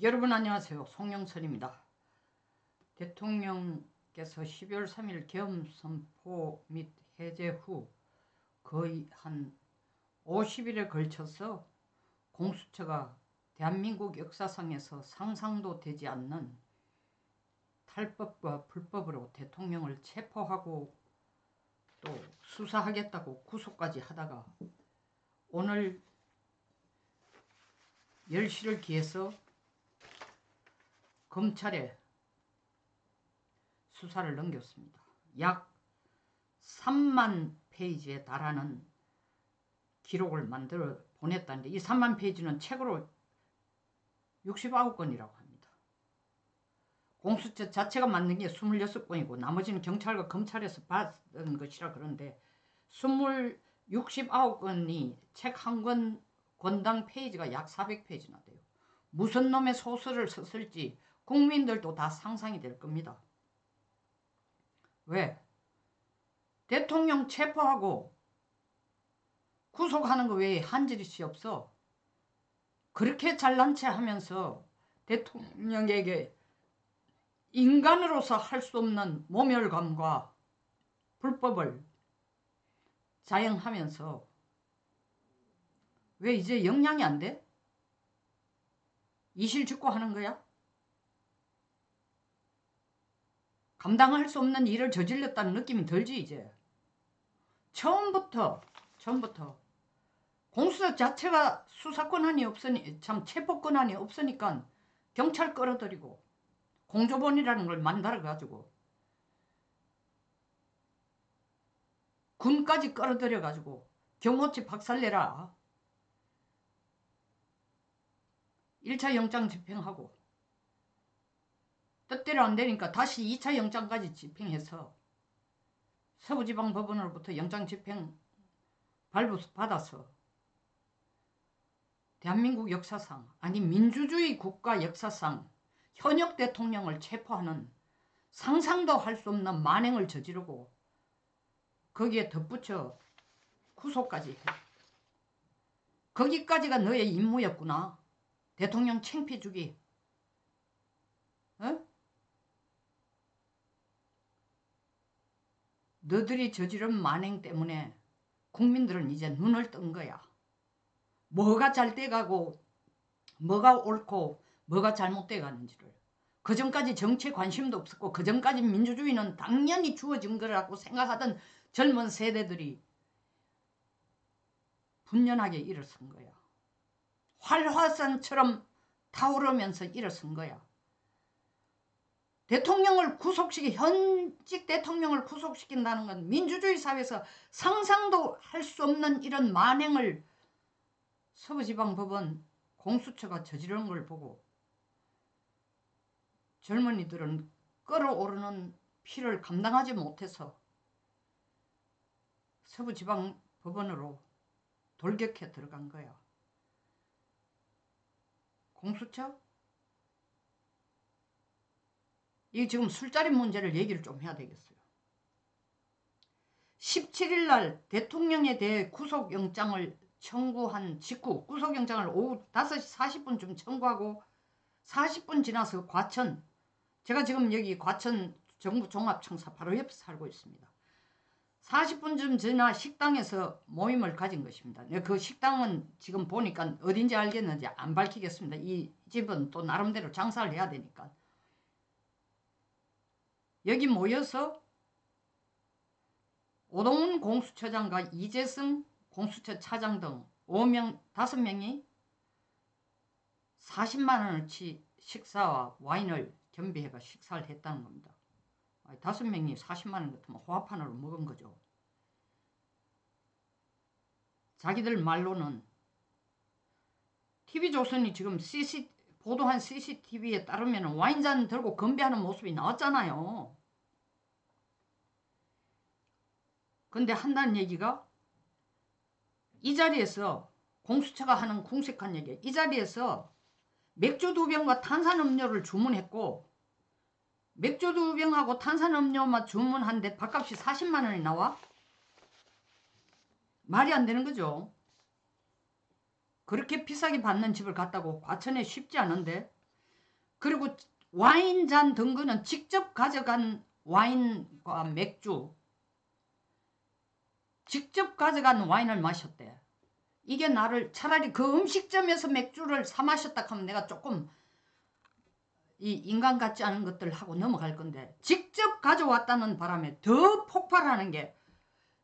여러분 안녕하세요. 송영선입니다. 대통령께서 12월 3일 계엄 선포 및 해제 후 거의 한 50일에 걸쳐서 공수처가 대한민국 역사상에서 상상도 되지 않는 탈법과 불법으로 대통령을 체포하고 또 수사하겠다고 구속까지 하다가 오늘 10시를 기해서 검찰에 수사를 넘겼습니다. 약 3만 페이지에 달하는 기록을 만들어 보냈다는데 이 3만 페이지는 책으로 69건이라고 합니다. 공수처 자체가 만든 게 26건이고 나머지는 경찰과 검찰에서 받은 것이라 그런데 20, 69건이 책 한 권 권당 페이지가 약 400페이지나 돼요. 무슨 놈의 소설을 썼을지 국민들도 다 상상이 될 겁니다. 왜? 대통령 체포하고 구속하는 거 외에 한 짓이 없어. 그렇게 잘난 체 하면서 대통령에게 인간으로서 할 수 없는 모멸감과 불법을 자행하면서 왜 이제 영향이 안 돼? 이실 죽고 하는 거야? 감당할 수 없는 일을 저질렀다는 느낌이 들지 이제. 처음부터 처음부터. 공수처 자체가 수사 권한이 없으니 참 체포 권한이 없으니까 경찰 끌어들이고 공조본이라는 걸 만들어 가지고 군까지 끌어들여 가지고 경호치 박살내라. 1차 영장 집행하고 뜻대로 안 되니까 다시 2차 영장까지 집행해서 서부지방법원으로부터 영장 집행 발부 받아서 대한민국 역사상 아니 민주주의 국가 역사상 현역 대통령을 체포하는 상상도 할 수 없는 만행을 저지르고 거기에 덧붙여 구속까지 해. 거기까지가 너의 임무였구나. 대통령 챙피 주기. 어? 너들이 저지른 만행 때문에 국민들은 이제 눈을 뜬 거야. 뭐가 잘 돼가고 뭐가 옳고 뭐가 잘못돼 가는지를. 그전까지 정치에 관심도 없었고 그전까지 민주주의는 당연히 주어진 거라고 생각하던 젊은 세대들이 분연하게 일어선 거야. 활화산처럼 타오르면서 일어선 거야. 대통령을 구속시키 현직 대통령을 구속시킨다는 건 민주주의 사회에서 상상도 할 수 없는 이런 만행을 서부지방법원 공수처가 저지른 걸 보고 젊은이들은 끓어오르는 피를 감당하지 못해서 서부지방법원으로 돌격해 들어간 거야. 공수처? 이 지금 술자리 문제를 얘기를 좀 해야 되겠어요. 17일 날 대통령에 대해 구속영장을 청구한 직후 구속영장을 오후 5시 40분쯤 청구하고 40분 지나서 과천 제가 지금 여기 과천 정부 종합청사 바로 옆에 살고 있습니다. 40분쯤 지나 식당에서 모임을 가진 것입니다. 네, 그 식당은 지금 보니까 어딘지 알겠는지 안 밝히겠습니다. 이 집은 또 나름대로 장사를 해야 되니까. 여기 모여서 오동훈 공수처장과 이재승 공수처 차장 등 5명, 5명이 40만원어치 식사와 와인을 겸비해가 식사를 했다는 겁니다. 다섯 명이 40만원 같으면 호합판으로 먹은 거죠. 자기들 말로는 TV조선이 지금 CC, 보도한 CCTV에 따르면 와인잔 들고 건배하는 모습이 나왔잖아요. 근데 한다는 얘기가 이 자리에서 공수처가 하는 궁색한 얘기 이 자리에서 맥주 두 병과 탄산음료를 주문했고 맥주 두 병하고 탄산음료만 주문한데 밥값이 40만 원이 나와? 말이 안 되는 거죠. 그렇게 비싸게 받는 집을 갔다고 과천에 쉽지 않은데. 그리고 와인잔 든 거는 직접 가져간 와인과 맥주. 직접 가져간 와인을 마셨대. 이게 나를 차라리 그 음식점에서 맥주를 사 마셨다 하면 내가 조금 이 인간 같지 않은 것들 하고 넘어갈 건데. 직접 가져왔다는 바람에 더 폭발하는 게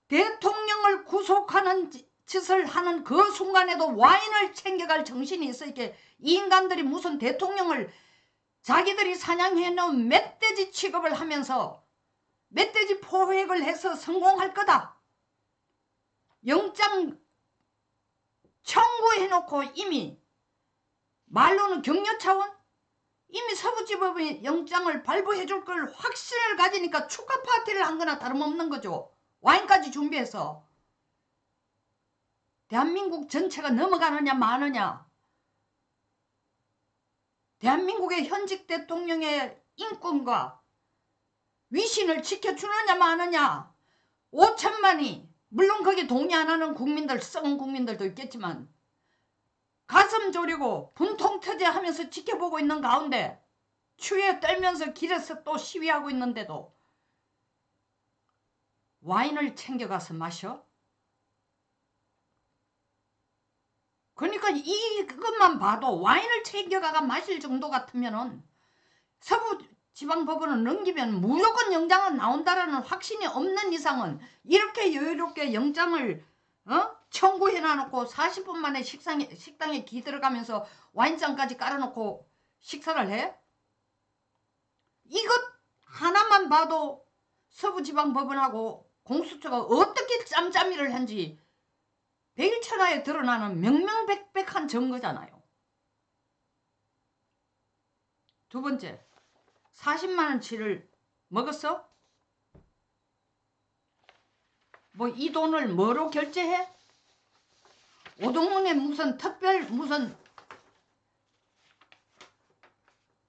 대통령을 구속하는 짓을 하는 그 순간에도 와인을 챙겨갈 정신이 있으니까 인간들이 무슨 대통령을 자기들이 사냥해 놓은 멧돼지 취급을 하면서 멧돼지 포획을 해서 성공할 거다. 영장 청구해 놓고 이미 말로는 격려 차원 이미 서부지법이 영장을 발부해 줄 걸 확신을 가지니까 축하 파티를 한 거나 다름없는 거죠. 와인까지 준비해서 대한민국 전체가 넘어가느냐 마느냐 대한민국의 현직 대통령의 인권과 위신을 지켜주느냐 마느냐 5천만이 물론 거기에 동의 안 하는 국민들 썩은 국민들도 있겠지만 가슴 졸이고 분통 터져하면서 지켜보고 있는 가운데 추위에 떨면서 길에서 또 시위하고 있는데도 와인을 챙겨가서 마셔? 그러니까 이것만 봐도 와인을 챙겨가가 마실 정도 같으면은 서부 지방법원을 넘기면 무조건 영장은 나온다라는 확신이 없는 이상은 이렇게 여유롭게 영장을 어? 청구해 놔놓고 40분 만에 식상에, 식당에 기 들어가면서 와인잔까지 깔아놓고 식사를 해? 이것 하나만 봐도 서부지방법원하고 공수처가 어떻게 짬짬이를 한지 백일천하에 드러나는 명명백백한 증거잖아요. 두 번째, 40만원치를 먹었어? 뭐 이 돈을 뭐로 결제해? 오동문에 무슨 특별 무슨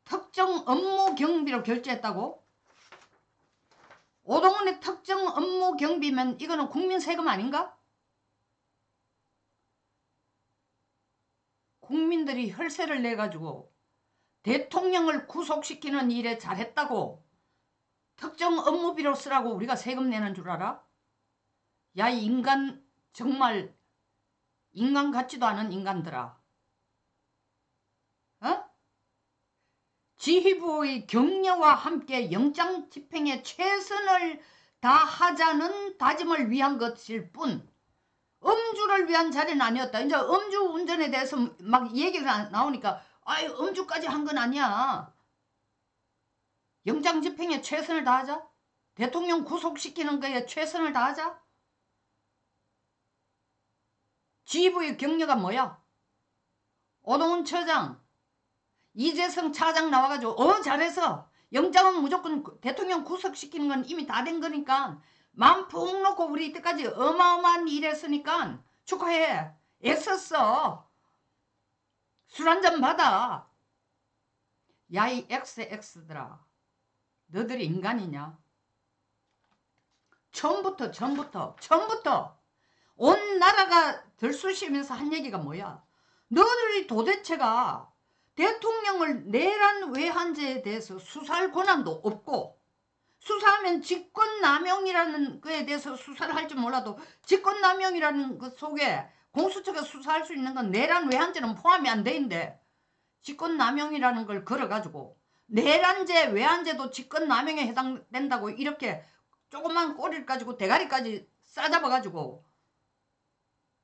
특정 업무 경비로 결제했다고? 오동문의 특정 업무 경비면 이거는 국민 세금 아닌가? 국민들이 혈세를 내가지고 대통령을 구속시키는 일에 잘했다고 특정 업무비로 쓰라고 우리가 세금 내는 줄 알아? 야 인간 정말 인간 같지도 않은 인간들아 어? 지휘부의 격려와 함께 영장 집행에 최선을 다하자는 다짐을 위한 것일 뿐 음주를 위한 자리는 아니었다. 이제 음주 운전에 대해서 막 얘기가 나오니까 아이 음주까지 한 건 아니야. 영장 집행에 최선을 다하자. 대통령 구속시키는 거에 최선을 다하자. 지휘부의 격려가 뭐야? 오동훈 처장, 이재성 차장 나와가지고 어 잘해서 영장은 무조건 대통령 구속시키는 건 이미 다 된 거니까 마음 푹 놓고 우리 이때까지 어마어마한 일 했으니까 축하해. 애썼어. 술 한 잔 받아. 야이 XX들아. 너들이 인간이냐? 처음부터 처음부터 처음부터 온 나라가 들쑤시면서 한 얘기가 뭐야? 너들이 도대체가 대통령을 내란 외환죄에 대해서 수사할 권한도 없고 수사하면 직권남용이라는 거에 대해서 수사를 할지 몰라도 직권남용이라는 것 속에 공수처가 수사할 수 있는 건 내란 외환죄는 포함이 안돼 있는데 직권남용이라는 걸 걸어가지고 내란죄 외환죄도 직권남용에 해당된다고 이렇게 조그만 꼬리를 가지고 대가리까지 싸잡아가지고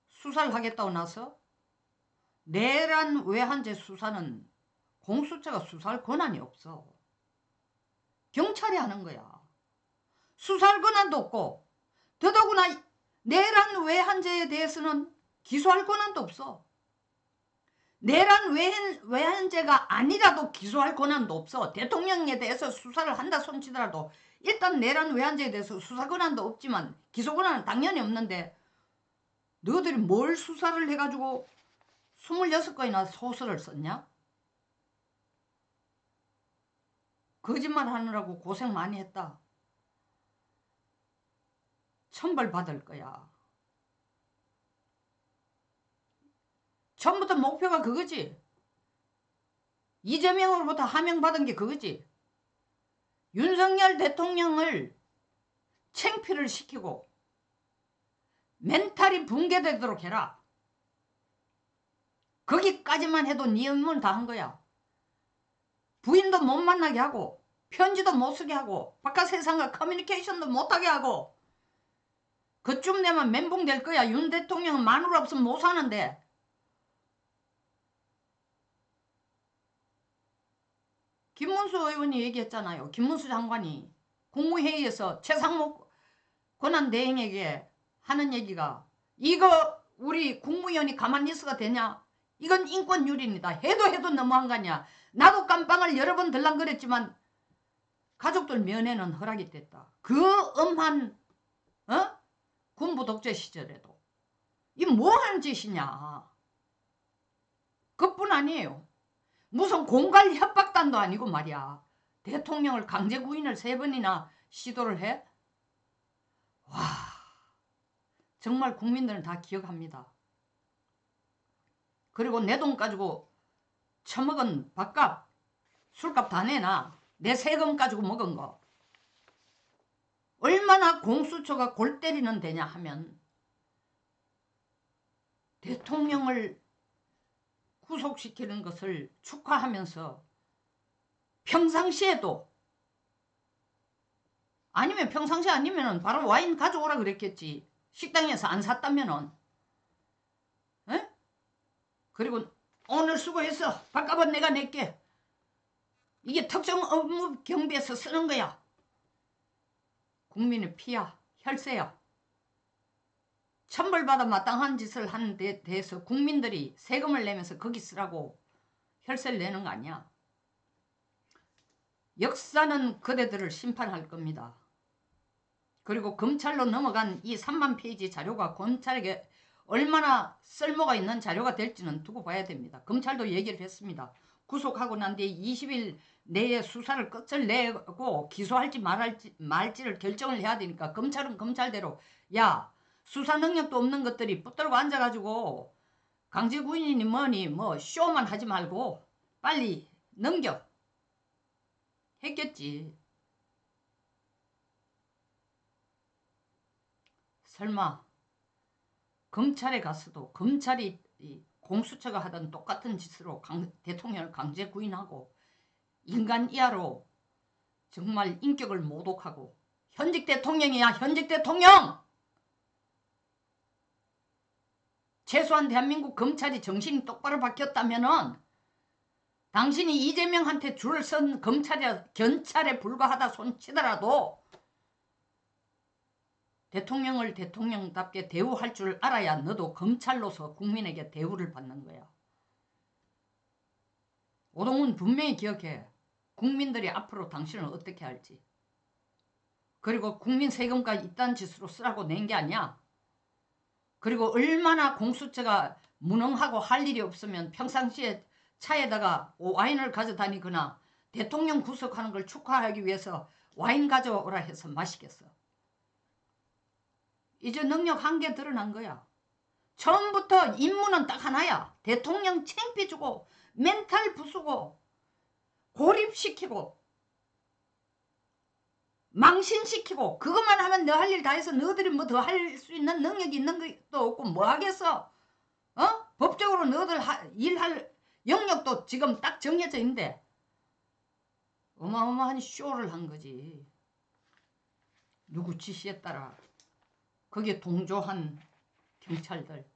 수사를 하겠다고 나서 내란 외환죄 수사는 공수처가 수사할 권한이 없어. 경찰이 하는 거야. 수사할 권한도 없고 더더구나 내란 외환죄에 대해서는 기소할 권한도 없어. 내란 외환, 외환죄가 아니라도 기소할 권한도 없어. 대통령에 대해서 수사를 한다 손치더라도 일단 내란 외환죄에 대해서 수사 권한도 없지만 기소 권한은 당연히 없는데 너희들이 뭘 수사를 해가지고 26건이나 소설을 썼냐? 거짓말 하느라고 고생 많이 했다. 천벌 받을 거야. 처음부터 목표가 그거지. 이재명으로부터 하명받은 게 그거지. 윤석열 대통령을 챙피를 시키고 멘탈이 붕괴되도록 해라. 거기까지만 해도 네 업무는 다 한 거야. 부인도 못 만나게 하고 편지도 못 쓰게 하고 바깥 세상과 커뮤니케이션도 못하게 하고 그쯤 되면 멘붕 될 거야. 윤 대통령은 마누라 없으면 못 사는데 김문수 의원이 얘기했잖아요. 김문수 장관이 국무회의에서 최상목 권한대행에게 하는 얘기가 이거 우리 국무위원이 가만히 있어가 되냐? 이건 인권유린이다. 해도 해도 너무한 거 아니야. 나도 깜빵을 여러 번 들랑거렸지만 가족들 면회는 허락이 됐다. 그 엄한 어? 군부 독재 시절에도 이 뭐 하는 짓이냐. 그뿐 아니에요. 무슨 공갈 협박단도 아니고 말이야. 대통령을 강제 구인을 세 번이나 시도를 해? 와, 정말 국민들은 다 기억합니다. 그리고 내 돈 가지고 처먹은 밥값, 술값 다 내놔. 내 세금 가지고 먹은 거. 얼마나 공수처가 골 때리는 데냐 하면 대통령을 구속시키는 것을 축하하면서 평상시에도 아니면 평상시 아니면은 바로 와인 가져오라 그랬겠지. 식당에서 안 샀다면은. 에? 그리고 오늘 수고했어. 밥값은 내가 낼게. 이게 특정 업무 경비에서 쓰는 거야. 국민의 피야, 혈세야. 천벌받아 마땅한 짓을 하는 데 대해서 국민들이 세금을 내면서 거기 쓰라고 혈세를 내는 거 아니야. 역사는 그대들을 심판할 겁니다. 그리고 검찰로 넘어간 이 3만 페이지 자료가 검찰에게 얼마나 쓸모가 있는 자료가 될지는 두고 봐야 됩니다. 검찰도 얘기를 했습니다. 구속하고 난 뒤에 20일 내에 수사를 끝을 내고 기소할지 말할지 말지를 결정을 해야 되니까 검찰은 검찰대로 야 수사 능력도 없는 것들이 붙들고 앉아가지고 강제구인이니 뭐니 뭐 쇼만 하지 말고 빨리 넘겨 했겠지. 설마 검찰에 갔어도 검찰이 공수처가 하던 똑같은 짓으로 강, 대통령을 강제 구인하고 인간 이하로 정말 인격을 모독하고 현직 대통령이야 현직 대통령! 최소한 대한민국 검찰이 정신이 똑바로 바뀌었다면은 당신이 이재명한테 줄을 선 검찰이 견찰에 불과하다 손치더라도 대통령을 대통령답게 대우할 줄 알아야 너도 검찰로서 국민에게 대우를 받는 거야. 오동훈 분명히 기억해. 국민들이 앞으로 당신을 어떻게 할지. 그리고 국민 세금과 이딴 짓으로 쓰라고 낸 게 아니야. 그리고 얼마나 공수처가 무능하고 할 일이 없으면 평상시에 차에다가 와인을 가져다니거나 대통령 구속하는 걸 축하하기 위해서 와인 가져오라 해서 마시겠어. 이제 능력 한계 드러난 거야. 처음부터 임무는 딱 하나야. 대통령 챙피 주고 멘탈 부수고 고립시키고 망신시키고 그것만 하면 너 할 일 다 해서 너희들이 뭐 더 할 수 있는 능력이 있는 것도 없고 뭐 하겠어? 어? 법적으로 너희들 하, 일할 영역도 지금 딱 정해져 있는데 어마어마한 쇼를 한 거지. 누구 지시에 따라 거기에 동조한 경찰들.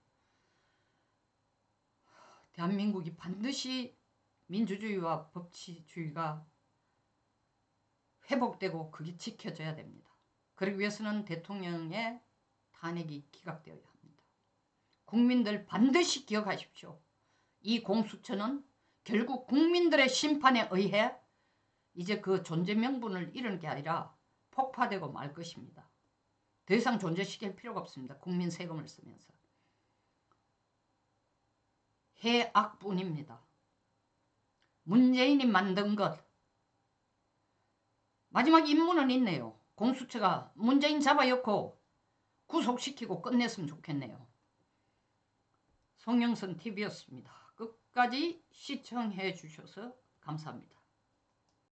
대한민국이 반드시 민주주의와 법치주의가 회복되고 그게 지켜져야 됩니다. 그러기 위해서는 대통령의 탄핵이 기각되어야 합니다. 국민들 반드시 기억하십시오. 이 공수처는 결국 국민들의 심판에 의해 이제 그 존재 명분을 잃은 게 아니라 폭파되고 말 것입니다. 더 이상 존재시킬 필요가 없습니다. 국민 세금을 쓰면서. 해악뿐입니다. 문재인이 만든 것. 마지막 임무는 있네요. 공수처가 문재인 잡아놓고 구속시키고 끝냈으면 좋겠네요. 송영선 TV였습니다. 끝까지 시청해 주셔서 감사합니다.